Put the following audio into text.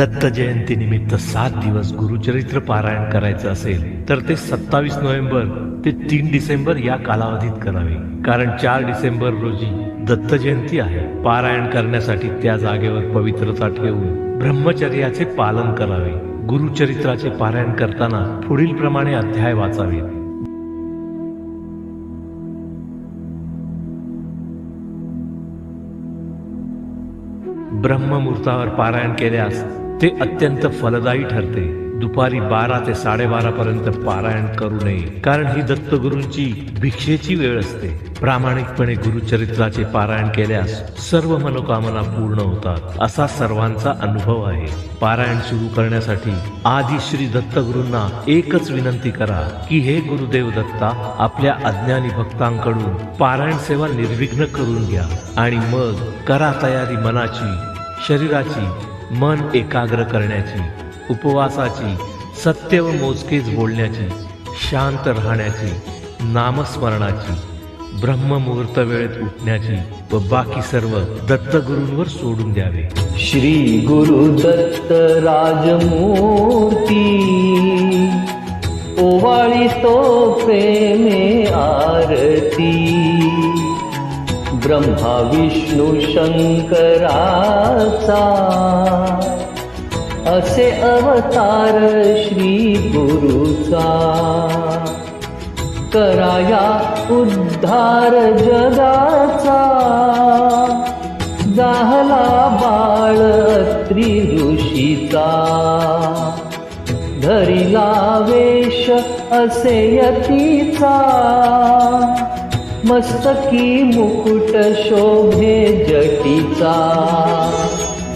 दत्त जयंतीनिमित्त सात दिवस गुरुचरित्र पारायण करायचं असेल तर ते सत्तावीस नोव्हेंबर ते तीन डिसेंबर या कालावधीत करावे. कारण चार डिसेंबर रोजी दत्त जयंती आहे. पारायण करण्यासाठी त्या जागेवर पवित्रता ठेवून ब्रह्मचर्याचे पालन करावे. गुरुचरित्राचे पारायण करताना पुढील प्रमाणे अध्याय वाचावेत ब्रह्ममुहूर्तावर पारायण केल्यास ते अत्यंत फलदायी ठरते. दुपारी बारा ते साडेबारा पर्यंत पारायण करू नये कारण ही दत्तगुरूंची भिक्षेची वेळ असते. प्रामाणिकपणे गुरुचरित्राचे पारायण केल्यास सर्व मनोकामना पूर्ण होतात. असा सर्वांचा अनुभव आहे. पारायण सुरू करण्यासाठी आधी श्री दत्तगुरूंना एकच विनंती करा की हे गुरुदेव दत्ता आपल्या अज्ञानी भक्तांकडून पारायण सेवा निर्विघ्न करून घ्या. आणि मग करा तयारी मनाची शरीराची मन एकाग्र करण्याची उपवासाची सत्य व मोजकेच बोलण्याची शांत राहण्याची नामस्मरणाची ब्रह्ममुहूर्त वेळेत उठण्याची व बाकी सर्व दत्तगुरूंवर सोडून द्यावे. श्री गुरु दत्त राजमूर्ती ओवाळी तो प्रेमे आरती. ब्रह्मा विष्णू शंकराचा. असे अवतार श्री गुरुचा. कराया उद्धार जगाचा. जाहला बाळ अत्री ऋषीचा. धरिला वेश असे यतीचा. मस्तकी मुकुट शोभे जटीचा.